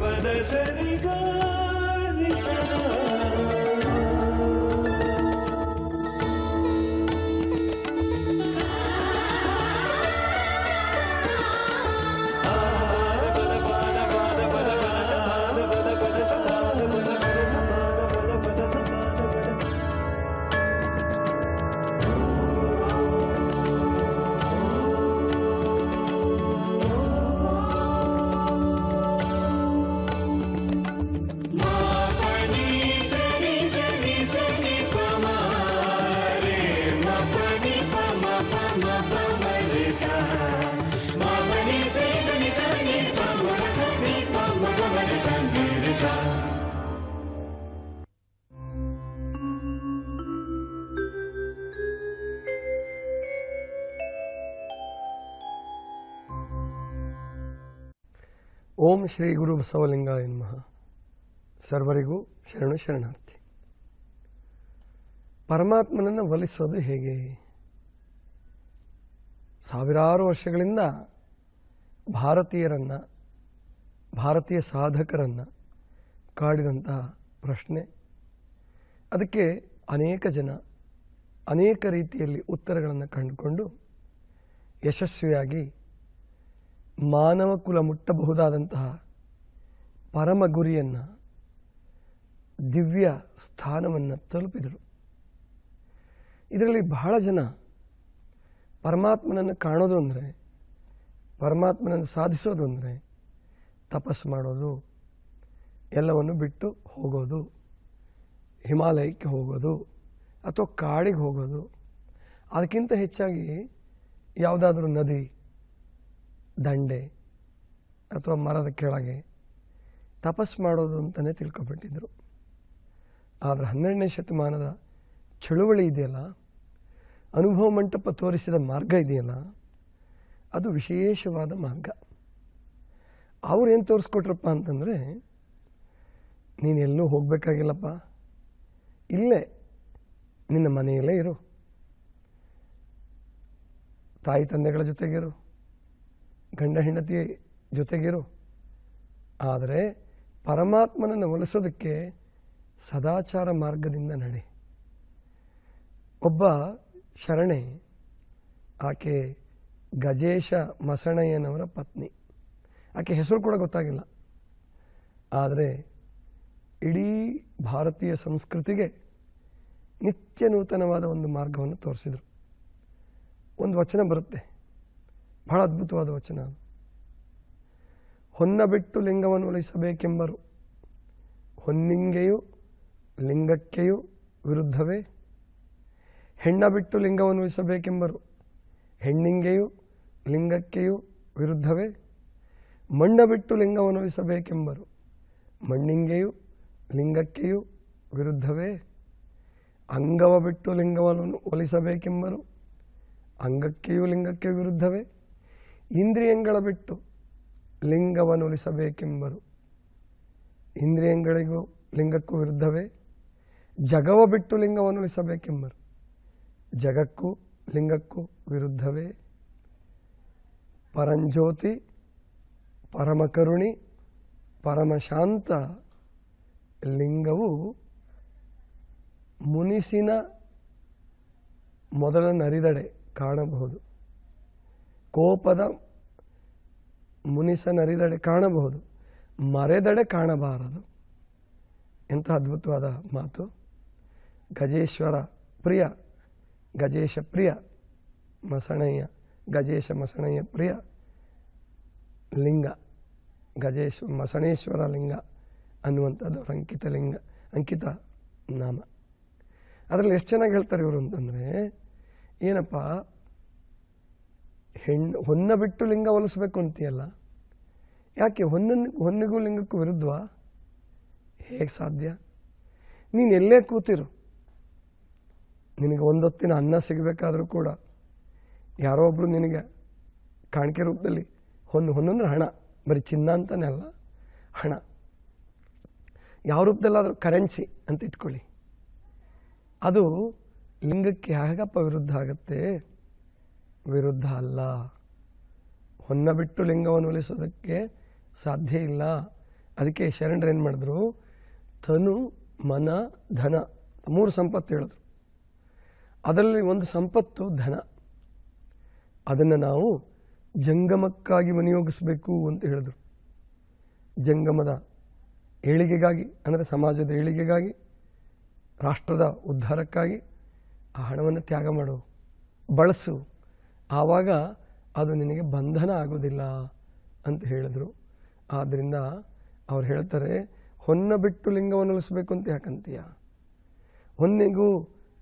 పద సరిగా నిశా ಓಂ ಶ್ರೀ ಗುರು ಬಸವಲಿಂಗಾಯ ನಮಃ. ಸರ್ವರಿಗೂ ಶರಣು ಶರಣಾರ್ಥಿ. ಪರಮಾತ್ಮನನ್ನು ಒಲಿಸೋದು ಹೇಗೆ? ಸಾವಿರಾರು ವರ್ಷಗಳಿಂದ ಭಾರತೀಯರನ್ನು, ಭಾರತೀಯ ಸಾಧಕರನ್ನು ಕಾಡಿದಂತಹ ಪ್ರಶ್ನೆ. ಅದಕ್ಕೆ ಅನೇಕ ಜನ ಅನೇಕ ರೀತಿಯಲ್ಲಿ ಉತ್ತರಗಳನ್ನು ಕಂಡುಕೊಂಡು ಯಶಸ್ವಿಯಾಗಿ ಮಾನವ ಕುಲ ಮುಟ್ಟಬಹುದಾದಂತಹ ಪರಮ ಗುರಿಯನ್ನು ದಿವ್ಯ ಸ್ಥಾನವನ್ನು ತಲುಪಿದರು ಇದರಲ್ಲಿ ಬಹಳ ಜನ ಪರಮಾತ್ಮನನ್ನು ಕಾಣೋದು ಅಂದರೆ, ಪರಮಾತ್ಮನನ್ನು ಸಾಧಿಸೋದು ಅಂದರೆ ತಪಸ್ಸು ಮಾಡೋದು, ಎಲ್ಲವನ್ನು ಬಿಟ್ಟು ಹೋಗೋದು, ಹಿಮಾಲಯಕ್ಕೆ ಹೋಗೋದು, ಅಥವಾ ಕಾಡಿಗೆ ಹೋಗೋದು. ಅದಕ್ಕಿಂತ ಹೆಚ್ಚಾಗಿ ಯಾವುದಾದ್ರೂ ನದಿ ದಂಡೆ ಅಥವಾ ಮರದ ಕೆಳಗೆ ತಪಸ್ ಮಾಡೋದು ಅಂತಲೇ ತಿಳ್ಕೊಬಿಟ್ಟಿದ್ರು. ಆದರೆ ಹನ್ನೆರಡನೇ ಶತಮಾನದ ಚಳುವಳಿ ಇದೆಯಲ್ಲ, ಅನುಭವ ಮಂಟಪ ತೋರಿಸಿದ ಮಾರ್ಗ ಇದೆಯಲ್ಲ, ಅದು ವಿಶೇಷವಾದ ಮಾರ್ಗ. ಅವ್ರು ಏನು ತೋರಿಸ್ಕೊಟ್ರಪ್ಪ ಅಂತಂದರೆ, ನೀನು ಎಲ್ಲೂ ಹೋಗಬೇಕಾಗಿಲ್ಲಪ್ಪ. ಇಲ್ಲೇ ನಿನ್ನ ಮನೆಯಲ್ಲೇ ಇರು. ತಾಯಿ ತಂದೆಗಳ ಜೊತೆಗಿರು. ಗಂಡ ಹೆಂಡತಿ ಜೊತೆಗಿರು. ಆದರೆ ಪರಮಾತ್ಮನನ್ನು ಒಲಿಸೋದಕ್ಕೆ ಸದಾಚಾರ ಮಾರ್ಗದಿಂದ ನಡೆ. ಒಬ್ಬ ಶರಣೆ, ಆಕೆ ಗಜೇಶ ಮಸಣಯ್ಯನವರ ಪತ್ನಿ. ಆಕೆ ಹೆಸರು ಕೂಡ ಗೊತ್ತಾಗಿಲ್ಲ. ಆದರೆ ಇಡೀ ಭಾರತೀಯ ಸಂಸ್ಕೃತಿಗೆ ನಿತ್ಯ ನೂತನವಾದ ಒಂದು ಮಾರ್ಗವನ್ನು ತೋರಿಸಿದರು. ಒಂದು ವಚನ ಬರುತ್ತೆ. ಬಹಳ ಅದ್ಭುತವಾದ ವಚನ. ಹೊನ್ನ ಬಿಟ್ಟು ಲಿಂಗವನ್ನು ಒಲಿಸಬೇಕೆಂಬರು. ಹೊನ್ನಿಂಗೆಯು ಲಿಂಗಕ್ಕೆಯು ವಿರುದ್ಧವೇ? ಹೆಣ್ಣ ಬಿಟ್ಟು ಲಿಂಗವನ್ನು ಉಳಿಸಬೇಕೆಂಬರು ಹೆಣ್ಣಿಂಗೆಯು ಲಿಂಗಕ್ಕೆಯು ವಿರುದ್ಧವೇ? ಮಣ್ಣ ಬಿಟ್ಟು ಲಿಂಗವನ್ನು ಉಳಿಸಬೇಕೆಂಬರು ಮಣ್ಣಿಂಗೆಯು ಲಿಂಗಕ್ಕೆಯು ವಿರುದ್ಧವೇ? ಅಂಗವ ಬಿಟ್ಟು ಲಿಂಗವನ್ನು ಒಲಿಸಬೇಕೆಂಬರು. ಅಂಗಕ್ಕೆಯೂ ಲಿಂಗಕ್ಕೆ ವಿರುದ್ಧವೇ? ಇಂದ್ರಿಯಗಳ ಬಿಟ್ಟು ಲಿಂಗವನ್ನು ಉಳಿಸಬೇಕೆಂಬರು. ಇಂದ್ರಿಯಗಳಿಗೂ ಲಿಂಗಕ್ಕೂ ವಿರುದ್ಧವೇ. ಜಗವ ಬಿಟ್ಟು ಲಿಂಗವನ್ನು ಉಳಿಸಬೇಕೆಂಬರು. ಜಗಕ್ಕೂ ಲಿಂಗಕ್ಕೂ ವಿರುದ್ಧವೇ. ಪರಂಜ್ಯೋತಿ, ಪರಮಕರುಣಿ, ಪರಮಶಾಂತ ಲಿಂಗವು ಮುನಿಸಿನ ಮೊದಲ ನರಿದಡೆ ಕಾಣಬಹುದು. ಕೋಪದ ಮುನಿಸನರಿದಡೆ ಕಾಣಬಹುದು. ಮರೆದಡೆ ಕಾಣಬಾರದು. ಎಂಥ ಅದ್ಭುತವಾದ ಮಾತು. ಗಜೇಶ್ವರ ಪ್ರಿಯ, ಗಜೇಶ ಪ್ರಿಯ, ಮಸಣಯ್ಯ, ಗಜೇಶ ಮಸಣಯ್ಯ ಪ್ರಿಯ, ಲಿಂಗ, ಗಜೇಶ್ ಮಸಣೇಶ್ವರ ಲಿಂಗ ಅನ್ನುವಂಥದ್ದು ಅವರ ಅಂಕಿತ ಲಿಂಗ, ಅಂಕಿತ ನಾಮ. ಅದರಲ್ಲಿ ಎಷ್ಟು ಚೆನ್ನಾಗಿ ಹೇಳ್ತಾರೆ ಇವರು ಅಂತಂದರೆ, ಏನಪ್ಪ ಹೆಣ್ಣು ಹೊನ್ನ ಬಿಟ್ಟು ಲಿಂಗ ಹೊಲಿಸ್ಬೇಕು ಅಂತೀಯಲ್ಲ? ಯಾಕೆ ಹೊನ್ನ ಹೊನ್ನಿಗೂ ಲಿಂಗಕ್ಕೂ ವಿರುದ್ಧವಾ? ಹೇಗೆ ಸಾಧ್ಯ? ನೀನು ಎಲ್ಲೇ ಕೂತಿರು. ನಿನಗೆ ಒಂದೊತ್ತಿನ ಅನ್ನ ಸಿಗಬೇಕಾದ್ರೂ ಕೂಡ ಯಾರೋ ಒಬ್ಬರು ನಿನಗೆ ಕಾಣಿಕೆ ರೂಪದಲ್ಲಿ ಹೊನ್ನು ಹೊನ್ನಂದ್ರೆ ಹಣ, ಬರೀ ಚಿನ್ನ ಅಂತಲೇ ಅಲ್ಲ, ಹಣ. ಯಾವ ರೂಪದಲ್ಲಾದರೂ ಕರೆನ್ಸಿ ಅಂತ ಇಟ್ಕೊಳ್ಳಿ. ಅದು ಲಿಂಗಕ್ಕೆ ಹೇಗಪ್ಪ ವಿರುದ್ಧ ಆಗುತ್ತೆ? ವಿರುದ್ಧ ಅಲ್ಲ. ಹೊನ್ನ ಬಿಟ್ಟು ಲಿಂಗವನ್ನು ಉಳಿಸೋದಕ್ಕೆ ಸಾಧ್ಯ ಇಲ್ಲ. ಅದಕ್ಕೆ ಶರಣರು ಏನು ಮಾಡಿದ್ರು? ತನು, ಮನ, ಧನ, ಮೂರು ಸಂಪತ್ತು ಹೇಳಿದ್ರು. ಅದರಲ್ಲಿ ಒಂದು ಸಂಪತ್ತು ಧನ. ಅದನ್ನು ನಾವು ಜಂಗಮಕ್ಕಾಗಿ ವಿನಿಯೋಗಿಸಬೇಕು ಅಂತ ಹೇಳಿದ್ರು. ಜಂಗಮದ ಏಳಿಗೆಗಾಗಿ, ಅಂದರೆ ಸಮಾಜದ ಏಳಿಗೆಗಾಗಿ, ರಾಷ್ಟ್ರದ ಉದ್ಧಾರಕ್ಕಾಗಿ ಆ ಹಣವನ್ನು ತ್ಯಾಗ ಮಾಡು, ಬಳಸು. ಆವಾಗ ಅದು ನಿನಗೆ ಬಂಧನ ಆಗೋದಿಲ್ಲ ಅಂತ ಹೇಳಿದರು. ಆದ್ದರಿಂದ ಅವ್ರು ಹೇಳ್ತಾರೆ, ಹೊನ್ನ ಬಿಟ್ಟು ಲಿಂಗವನ್ನು ಉಳಿಸ್ಬೇಕು ಅಂತ ಯಾಕಂತೀಯ? ಹೊನ್ನೆಗೂ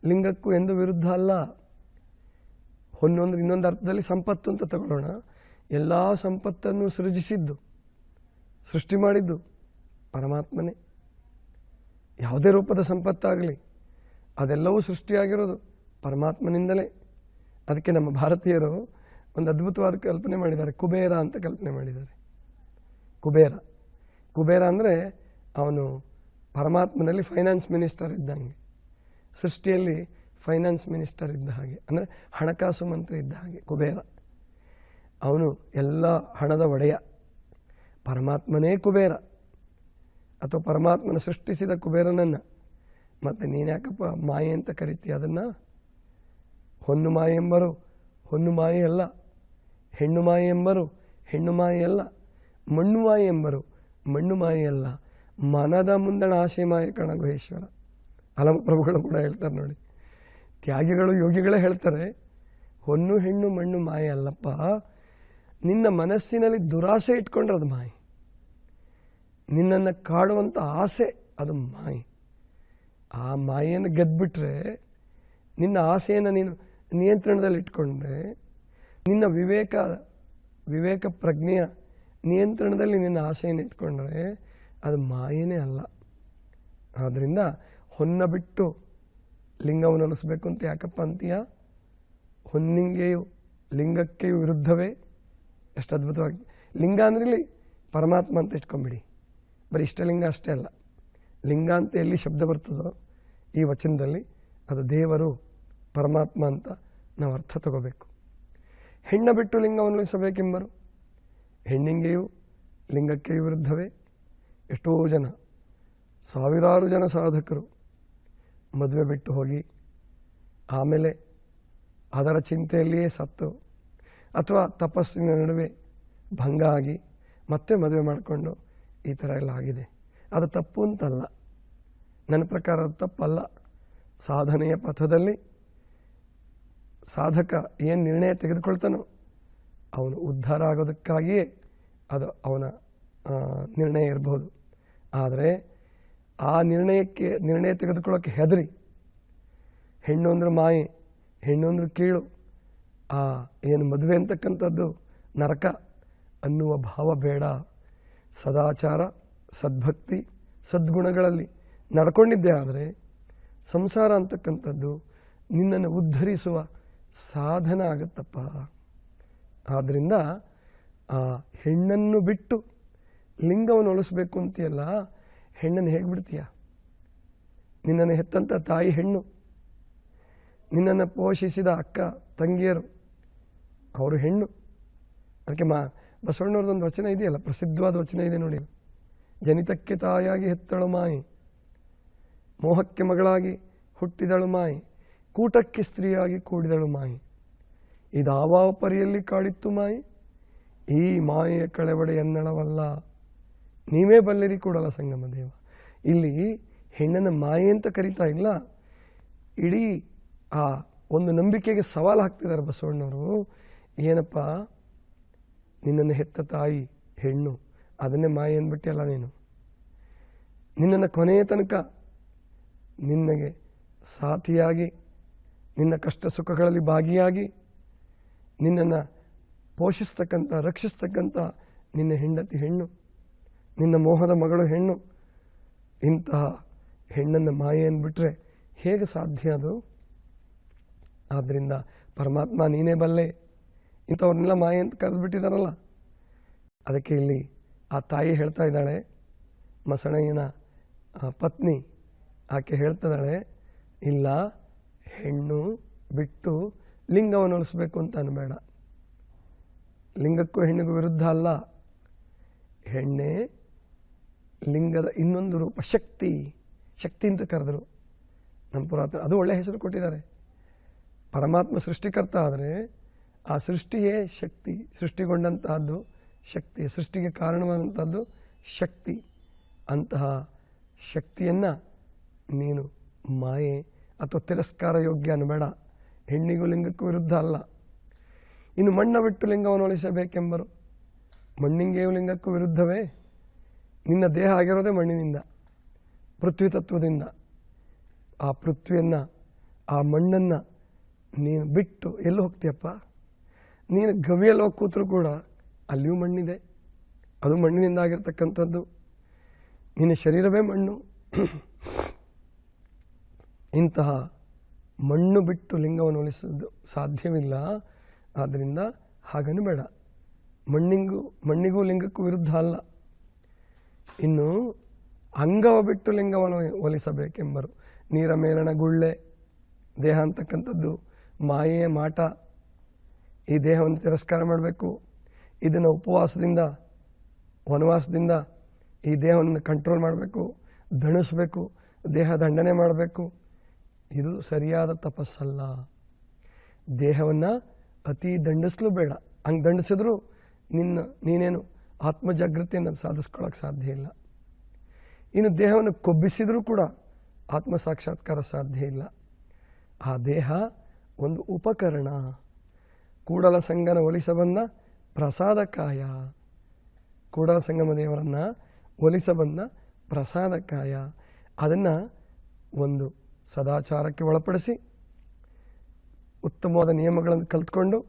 ಲಿಂಗಕ್ಕೂ ಎಂದು ವಿರುದ್ಧ ಅಲ್ಲ. ಹೊನ್ನೊಂದು ಇನ್ನೊಂದು ಅರ್ಥದಲ್ಲಿ ಸಂಪತ್ತು ಅಂತ ತಗೊಳ್ಳೋಣ. ಎಲ್ಲ ಸಂಪತ್ತನ್ನು ಸೃಜಿಸಿದ್ದು, ಸೃಷ್ಟಿ ಮಾಡಿದ್ದು ಪರಮಾತ್ಮನೇ. ಯಾವುದೇ ರೂಪದ ಸಂಪತ್ತಾಗಲಿ, ಅದೆಲ್ಲವೂ ಸೃಷ್ಟಿಯಾಗಿರೋದು ಪರಮಾತ್ಮನಿಂದಲೇ. ಅದಕ್ಕೆ ನಮ್ಮ ಭಾರತೀಯರು ಒಂದು ಅದ್ಭುತವಾದ ಕಲ್ಪನೆ ಮಾಡಿದ್ದಾರೆ. ಕುಬೇರ ಅಂತ ಕಲ್ಪನೆ ಮಾಡಿದ್ದಾರೆ. ಕುಬೇರ. ಕುಬೇರ ಅಂದರೆ ಅವನು ಪರಮಾತ್ಮನಲ್ಲಿ ಫೈನಾನ್ಸ್ ಮಿನಿಸ್ಟರ್ ಇದ್ದಂಗೆ. ಸೃಷ್ಟಿಯಲ್ಲಿ ಫೈನಾನ್ಸ್ ಮಿನಿಸ್ಟರ್ ಇದ್ದ ಹಾಗೆ. ಅಂದರೆ ಹಣಕಾಸು ಮಂತ್ರಿ ಇದ್ದ ಹಾಗೆ. ಕುಬೇರ. ಅವನು ಎಲ್ಲ ಹಣದ ಒಡೆಯ. ಪರಮಾತ್ಮನೇ ಕುಬೇರ. ಅಥವಾ ಪರಮಾತ್ಮನ ಸೃಷ್ಟಿಸಿದ ಕುಬೇರನನ್ನು. ಮತ್ತು ನೀನ್ಯಾಕಪ್ಪ ಮಾಯೆ ಅಂತ ಕರಿತೀಯ ಅದನ್ನು? ಹೊನ್ನು ಮಾಯೆ ಎಂಬರು ಹೊನ್ನು ಮಾಯೆ ಅಲ್ಲ. ಹೆಣ್ಣು ಮಾಯೆ ಎಂಬರು, ಹೆಣ್ಣು ಮಾಯೆ ಅಲ್ಲ. ಮಣ್ಣು ಮಾಯೆ ಎಂಬರು, ಮಣ್ಣು ಮಾಯೆ ಅಲ್ಲ. ಮನದ ಮುಂದಣ ಆಶೆ ಮಾಯ ಕಣ ಗುಹೇಶ್ವರ ಹಲವು ಪ್ರಭುಗಳು ಕೂಡ ಹೇಳ್ತಾರೆ ನೋಡಿ. ತ್ಯಾಗಿಗಳು, ಯೋಗಿಗಳೇ ಹೇಳ್ತಾರೆ ಹೊನ್ನು ಹೆಣ್ಣು, ಮಣ್ಣು, ಮಾಯೆ ಅಲ್ಲಪ್ಪ. ನಿನ್ನ ಮನಸ್ಸಿನಲ್ಲಿ ದುರಾಸೆ ಇಟ್ಕೊಂಡ್ರೆ ಅದು ಮಾಯಿ. ನಿನ್ನನ್ನು ಕಾಡುವಂಥ ಆಸೆ ಅದು ಮಾಯಿ. ಆ ಮಾಯೆಯನ್ನು ಗೆದ್ಬಿಟ್ರೆ ನಿನ್ನ ಆಸೆಯನ್ನು ನೀನು ನಿಯಂತ್ರಣದಲ್ಲಿ ಇಟ್ಕೊಂಡ್ರೆ ನಿನ್ನ ವಿವೇಕ ವಿವೇಕ ಪ್ರಜ್ಞೆಯ ನಿಯಂತ್ರಣದಲ್ಲಿ ನಿನ್ನ ಆಸೆಯನ್ನು ಇಟ್ಕೊಂಡ್ರೆ ಅದು ಮಾಯೇನೇ ಅಲ್ಲ. ಆದ್ದರಿಂದ ಹೊನ್ನ ಬಿಟ್ಟು ಲಿಂಗವನ್ನು ಅನಿಸ್ಬೇಕು ಅಂತ ಯಾಕಪ್ಪ ಅಂತೀಯ? ಹೊನ್ನಿಂಗೆಯು ಲಿಂಗಕ್ಕೆ ವಿರುದ್ಧವೇ? ಎಷ್ಟು ಅದ್ಭುತವಾಗಿ. ಲಿಂಗ ಅಂದ್ರೆ ಇಲ್ಲಿ ಪರಮಾತ್ಮ ಅಂತ ಇಟ್ಕೊಂಬಿಡಿ. ಬರೀ ಇಷ್ಟಲಿಂಗ ಅಷ್ಟೇ ಅಲ್ಲ. ಲಿಂಗ ಅಂತ ಎಲ್ಲಿ ಶಬ್ದ ಬರ್ತದೋ ಈ ವಚನದಲ್ಲಿ ಅದು ದೇವರು ಪರಮಾತ್ಮ ಅಂತ ನಾವು ಅರ್ಥ ತಗೋಬೇಕು. ಹೆಣ್ಣ ಬಿಟ್ಟು ಲಿಂಗವನ್ನು ಉಳಿಸಬೇಕೆಂಬರು ಹೆಣ್ಣಿಂಗೆಯೂ ಲಿಂಗಕ್ಕೆ ವಿರುದ್ಧವೇ. ಎಷ್ಟೋ ಜನ, ಸಾವಿರಾರು ಜನ ಸಾಧಕರು ಮದುವೆ ಬಿಟ್ಟು ಹೋಗಿ ಆಮೇಲೆ ಅದರ ಚಿಂತೆಯಲ್ಲಿಯೇ ಸತ್ತು ಅಥವಾ ತಪಸ್ಸಿನ ನಡುವೆ ಭಂಗ ಆಗಿ ಮತ್ತೆ ಮದುವೆ ಮಾಡಿಕೊಂಡು ಈ ಥರ ಎಲ್ಲ ಆಗಿದೆ. ಅದು ತಪ್ಪು ಅಂತಲ್ಲ. ನನ್ನ ಪ್ರಕಾರ ತಪ್ಪಲ್ಲ. ಸಾಧನೆಯ ಪಥದಲ್ಲಿ ಸಾಧಕ ಏನು ನಿರ್ಣಯ ತೆಗೆದುಕೊಳ್ತಾನೋ ಅವನು ಉದ್ಧಾರ ಆಗೋದಕ್ಕಾಗಿಯೇ ಅದು ಅವನ ನಿರ್ಣಯ ಇರಬಹುದು ಆದರೆ ಆ ನಿರ್ಣಯಕ್ಕೆ, ನಿರ್ಣಯ ತೆಗೆದುಕೊಳ್ಳೋಕ್ಕೆ ಹೆದರಿ. ಹೆಣ್ಣು ಅಂದ್ರೆ ಮಾಯೆ, ಹೆಣ್ಣು ಅಂದ್ರೆ ಕೀಳು. ಆ, ಏನು ಮದುವೆ ಅಂತಕ್ಕಂಥದ್ದು ನರಕ ಅನ್ನುವ ಭಾವ ಬೇಡ. ಸದಾಚಾರ, ಸದ್ಭಕ್ತಿ, ಸದ್ಗುಣಗಳಲ್ಲಿ ನಡ್ಕೊಂಡಿದ್ದೆ ಆದರೆ ಸಂಸಾರ ಅಂತಕ್ಕಂಥದ್ದು ನಿನ್ನನ್ನು ಉದ್ಧರಿಸುವ ಸಾಧನ ಆಗುತ್ತಪ್ಪ. ಆದ್ದರಿಂದ ಆ ಹೆಣ್ಣನ್ನು ಬಿಟ್ಟು ಲಿಂಗವನ್ನು ಉಳಿಸ್ಬೇಕು ಅಂತೀಯಲ್ಲ, ಹೆಣ್ಣನ್ನು ಹೇಗೆ ಬಿಡ್ತೀಯ? ನಿನ್ನನ್ನು ಹೆತ್ತಂಥ ತಾಯಿ ಹೆಣ್ಣು, ನಿನ್ನನ್ನು ಪೋಷಿಸಿದ ಅಕ್ಕ, ತಂಗಿಯರು, ಅವರು ಹೆಣ್ಣು. ಅದಕ್ಕೆ ಮಾ, ಬಸವಣ್ಣವ್ರದ್ದೊಂದು ವಚನ ಇದೆಯಲ್ಲ, ಪ್ರಸಿದ್ಧವಾದ ವಚನ ಇದೆ ನೋಡಿ. ಜನಿತಕ್ಕೆ ತಾಯಾಗಿ ಹೆತ್ತಳು ಮಾಯಿ, ಮೋಹಕ್ಕೆ ಮಗಳಾಗಿ ಹುಟ್ಟಿದಳು ಮಾಯಿ ಕೂಟಕ್ಕೆ ಸ್ತ್ರೀಯಾಗಿ ಕೂಡಿದಳು ಮಾಯಿ. ಇದಾವ ಪರಿಯಲ್ಲಿ ಕಾಡಿತ್ತು ಮಾಯಿ. ಈ ಮಾಯೆಯ ಕಳೆವಡೆ ಎನ್ನಳವಲ್ಲ. ನೀವೇ ಬಲ್ಲಿರಿ ಕೂಡಲ್ಲ ಸಂಗಮ ದೇವ. ಇಲ್ಲಿ ಹೆಣ್ಣನ್ನು ಮಾಯೆ ಅಂತ ಕರಿತಾ ಇಲ್ಲ. ಇಡೀ ಆ ಒಂದು ನಂಬಿಕೆಗೆ ಸವಾಲು ಹಾಕ್ತಿದ್ದಾರೆ ಬಸವಣ್ಣವರು. ಏನಪ್ಪ? ನಿನ್ನನ್ನು ಹೆತ್ತ ತಾಯಿ ಹೆಣ್ಣು. ಅದನ್ನೇ ಮಾಯೆ ಅಂದ್ಬಿಟ್ಟಿಯಲ್ಲ ನೀನು. ನಿನ್ನನ್ನು ಕೊನೆಯ ತನಕ ನಿನ್ನಗೆ ಸಾಥಿಯಾಗಿ ನಿನ್ನ ಕಷ್ಟ ಸುಖಗಳಲ್ಲಿ ಭಾಗಿಯಾಗಿ ನಿನ್ನನ್ನು ಪೋಷಿಸ್ತಕ್ಕಂಥ, ರಕ್ಷಿಸ್ತಕ್ಕಂಥ ನಿನ್ನ ಹೆಂಡತಿ ಹೆಣ್ಣು, ನಿನ್ನ ಮೋಹದ ಮಗಳು ಹೆಣ್ಣು, ಇಂತಹ ಹೆಣ್ಣನ್ನು ಮಾಯೆಯನ್ನು ಬಿಟ್ಟರೆ ಹೇಗೆ ಸಾಧ್ಯ ಅದು? ಆದ್ದರಿಂದ ಪರಮಾತ್ಮ ನೀನೇ ಬಲ್ಲೆ. ಇಂಥವ್ರನ್ನೆಲ್ಲ ಮಾಯೆ ಅಂತ ಕರೆದುಬಿಟ್ಟಿದಾರಲ್ಲ. ಅದಕ್ಕೆ ಇಲ್ಲಿ ಆ ತಾಯಿ ಹೇಳ್ತಾ ಇದ್ದಾಳೆ. ಮಸಣಯ್ಯನ ಪತ್ನಿ ಆಕೆ ಹೇಳ್ತಿದ್ದಾಳೆ ಇಲ್ಲ ಹೆಣ್ಣು ಬಿಟ್ಟು ಲಿಂಗವನ್ನು ಉಳಿಸ್ಬೇಕು ಅಂತ ಅನ್ಬೇಡ. ಲಿಂಗಕ್ಕೂ ಹೆಣ್ಣಿಗೂ ವಿರುದ್ಧ ಅಲ್ಲ. ಹೆಣ್ಣೆ ಲಿಂಗದ ಇನ್ನೊಂದು ರೂಪ, ಶಕ್ತಿ ಶಕ್ತಿ ಅಂತ ಕರೆದರು. ನಮ್ಮ ಪುರಾತನ, ಅದು ಒಳ್ಳೆ ಹೆಸರು ಕೊಟ್ಟಿದ್ದಾರೆ. ಪರಮಾತ್ಮ ಸೃಷ್ಟಿಕರ್ತ ಆದರೆ ಆ ಸೃಷ್ಟಿಯೇ ಶಕ್ತಿ, ಸೃಷ್ಟಿಗೊಂಡಂತಹದ್ದು ಶಕ್ತಿ, ಸೃಷ್ಟಿಗೆ ಕಾರಣವಾದಂಥದ್ದು ಶಕ್ತಿ. ಅಂತಹ ಶಕ್ತಿಯನ್ನು ನೀನು ಮಾಯೆ ಅಥವಾ ತಿರಸ್ಕಾರ ಯೋಗ್ಯ ಅನ್ಬೇಡ ಹೆಣ್ಣಿಗೂ ಲಿಂಗಕ್ಕೂ ವಿರುದ್ಧ ಅಲ್ಲ. ಇನ್ನು ಮಣ್ಣ ಬಿಟ್ಟು ಲಿಂಗವನ್ನು ಒಲಿಸಬೇಕೆಂಬರು ಮಣ್ಣಿಂಗೆಯೂ ಲಿಂಗಕ್ಕೂ ವಿರುದ್ಧವೇ? ನಿನ್ನ ದೇಹ ಆಗಿರೋದೇ ಮಣ್ಣಿನಿಂದ, ಪೃಥ್ವಿ ತತ್ವದಿಂದ. ಆ ಪೃಥ್ವಿಯನ್ನು, ಆ ಮಣ್ಣನ್ನು ನೀನು ಬಿಟ್ಟು ಎಲ್ಲಿ ಹೋಗ್ತೀಯಪ್ಪ? ನೀನು ಗವಿಯಲ್ಲಿ ಹೋಗಿ ಕೂತರೂ ಕೂಡ ಅಲ್ಲಿಯೂ ಮಣ್ಣಿದೆ. ಅದು ಮಣ್ಣಿನಿಂದ ಆಗಿರ್ತಕ್ಕಂಥದ್ದು. ನಿನ್ನ ಶರೀರವೇ ಮಣ್ಣು. ಇಂತಹ ಮಣ್ಣು ಬಿಟ್ಟು ಲಿಂಗವನ್ನು ಉಳಿಸೋದು ಸಾಧ್ಯವಿಲ್ಲ. ಆದ್ದರಿಂದ ಹಾಗನ್ನು ಬೇಡ. ಮಣ್ಣಿಗೂ ಮಣ್ಣಿಗೂ ಲಿಂಗಕ್ಕೂ ವಿರುದ್ಧ ಅಲ್ಲ. ಇನ್ನು ಅಂಗವ ಬಿಟ್ಟು ಲಿಂಗವನ್ನು ಒಲಿಸಬೇಕೆಂಬರು. ನೀರ ಮೇಲಣ, ಗುಳ್ಳೆ, ದೇಹ ಅಂತಕ್ಕಂಥದ್ದು, ಮಾಯೆಯ ಮಾಟ, ಈ ದೇಹವನ್ನು ತಿರಸ್ಕಾರ ಮಾಡಬೇಕು. ಇದನ್ನು ಉಪವಾಸದಿಂದ, ವನವಾಸದಿಂದ ಈ ದೇಹವನ್ನು ಕಂಟ್ರೋಲ್ ಮಾಡಬೇಕು. ದಣಿಸ್ಬೇಕು ದೇಹ ದಂಡನೆ ಮಾಡಬೇಕು. ಇದು ಸರಿಯಾದ ತಪಸ್ಸಲ್ಲ. ದೇಹವನ್ನು ಅತಿ ದಂಡಿಸ್ಲೂ ಬೇಡ. ಹಂಗೆ ದಂಡಿಸಿದ್ರು ನಿನ್ನ, ನೀನೇನು ಆತ್ಮಜಾಗೃತಿಯನ್ನು ಸಾಧಿಸ್ಕೊಳ್ಳೋಕೆ ಸಾಧ್ಯ ಇಲ್ಲ. ಇನ್ನು ದೇಹವನ್ನು ಕೊಬ್ಬಿಸಿದರೂ ಕೂಡ ಆತ್ಮ ಸಾಕ್ಷಾತ್ಕಾರ ಸಾಧ್ಯ ಇಲ್ಲ. ಆ ದೇಹ ಒಂದು ಉಪಕರಣ. ಕೂಡಲ ಸಂಗನ ಒಲಿಸಬಂದ ಪ್ರಸಾದಕಾಯ. ಕೂಡಲ ಸಂಗಮ ದೇವರನ್ನು ಒಲಿಸಬಂದ ಪ್ರಸಾದಕಾಯ. ಅದನ್ನು ಒಂದು ಸದಾಚಾರಕ್ಕೆ ಒಳಪಡಿಸಿ ಉತ್ತಮವಾದ ನಿಯಮಗಳನ್ನು ಕಲ್ತ್ಕೊಂಡು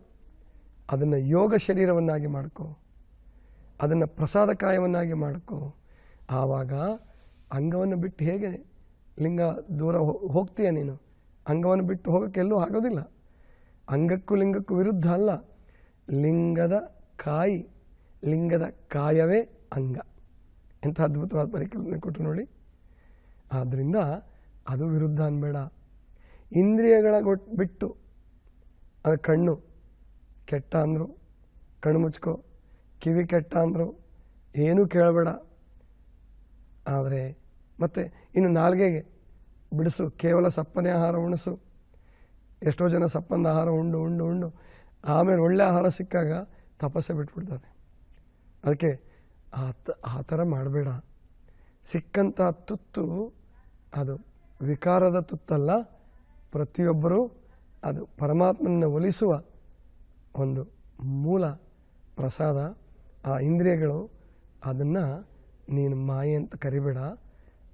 ಅದನ್ನು ಯೋಗ ಶರೀರವನ್ನಾಗಿ ಮಾಡ್ಕೋ, ಅದನ್ನು ಪ್ರಸಾದ ಕಾಯವನ್ನಾಗಿ ಮಾಡ್ಕೋ. ಆವಾಗ ಅಂಗವನ್ನು ಬಿಟ್ಟು ಹೇಗೆ ಲಿಂಗ ದೂರ ಹೋಗ್ತೀಯ ನೀನು? ಅಂಗವನ್ನು ಬಿಟ್ಟು ಹೋಗೋಕ್ಕೆ ಎಲ್ಲೂ ಆಗೋದಿಲ್ಲ. ಅಂಗಕ್ಕೂ ಲಿಂಗಕ್ಕೂ ವಿರುದ್ಧ ಅಲ್ಲ. ಲಿಂಗದ ಕಾಯಿ, ಲಿಂಗದ ಕಾಯವೇ ಅಂಗ. ಎಂಥ ಅದ್ಭುತವಾದ ಪರಿಕಲ್ಪನೆ ಕೊಟ್ಟು ನೋಡಿ. ಆದ್ದರಿಂದ ಅದು ವಿರುದ್ಧ ಅನ್ಬೇಡ. ಇಂದ್ರಿಯಗಳ ಗೊಟ್ ಬಿಟ್ಟು ಅದು ಕಣ್ಣು ಕೆಟ್ಟ ಅಂದರು, ಕಣ್ಣು ಮುಚ್ಕೋ, ಕಿವಿ ಕೆಟ್ಟ ಅಂದರು, ಏನೂ ಕೇಳಬೇಡ. ಆದರೆ ಮತ್ತು ಇನ್ನು ನಾಲ್ಗೆಗೆ ಬಿಡಿಸು, ಕೇವಲ ಸಪ್ಪನೆ ಆಹಾರ ಉಣಿಸು. ಎಷ್ಟೋ ಜನ ಸಪ್ಪಂದ ಆಹಾರ ಉಂಡು ಉಂಡು ಉಂಡು. ಆಮೇಲೆ ಒಳ್ಳೆ ಆಹಾರ ಸಿಕ್ಕಾಗ ತಪಸ್ಸೆ ಬಿಟ್ಬಿಡ್ತಾರೆ. ಅದಕ್ಕೆ ಆ ಆ ಥರ ಮಾಡಬೇಡ. ಸಿಕ್ಕಂಥ ತುತ್ತು ಅದು. ವಿಕಾರದ ತುತ್ತಲ್ಲ, ಪ್ರತಿಯೊಬ್ಬರೂ ಅದು ಪರಮಾತ್ಮನ ಒಲಿಸುವ ಒಂದು ಮೂಲ ಪ್ರಸಾದ. ಆ ಇಂದ್ರಿಯಗಳು ಅದನ್ನು ನೀನು ಮಾಯೆ ಅಂತ ಕರಿಬೇಡ.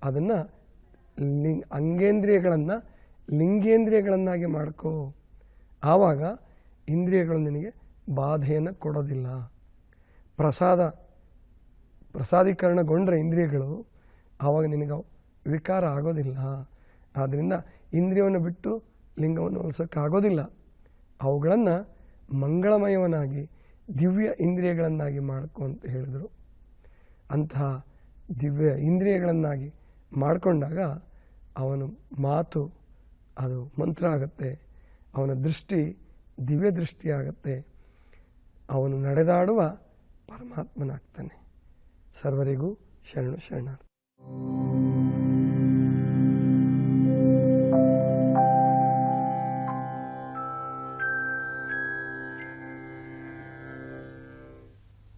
ಅದನ್ನು ಲಿಂಗ್ ಅಂಗೇಂದ್ರಿಯಗಳನ್ನು ಲಿಂಗೇಂದ್ರಿಯಗಳನ್ನಾಗಿ ಮಾಡ್ಕೋ. ಆವಾಗ ಇಂದ್ರಿಯಗಳು ನಿನಗೆ ಬಾಧೆಯನ್ನು ಕೊಡೋದಿಲ್ಲ. ಪ್ರಸಾದ, ಪ್ರಸಾದೀಕರಣಗೊಂಡ್ರೆ ಇಂದ್ರಿಯಗಳು ಆವಾಗ ನಿನಗೆ ವಿಕಾರ ಆಗೋದಿಲ್ಲ. ಆದ್ದರಿಂದ ಇಂದ್ರಿಯವನ್ನು ಬಿಟ್ಟು ಲಿಂಗವನ್ನು ಹೊಲಿಸೋಕ್ಕಾಗೋದಿಲ್ಲ ಅವುಗಳನ್ನು ಮಂಗಳಮಯವನಾಗಿ ದಿವ್ಯ ಇಂದ್ರಿಯಗಳನ್ನಾಗಿ ಮಾಡ್ಕೊ ಅಂತ ಹೇಳಿದರು. ಅಂತಹ ದಿವ್ಯ ಇಂದ್ರಿಯಗಳನ್ನಾಗಿ ಮಾಡಿಕೊಂಡಾಗ ಅವನ ಮಾತು, ಅದು ಮಂತ್ರ ಆಗುತ್ತೆ, ಅವನ ದೃಷ್ಟಿ ದಿವ್ಯ ದೃಷ್ಟಿ ಆಗುತ್ತೆ, ಅವನು ನಡೆದಾಡುವ ಪರಮಾತ್ಮನಾಗ್ತಾನೆ. ಸರ್ವರಿಗೂ ಶರಣು ಶರಣಾರ್ಥಿ.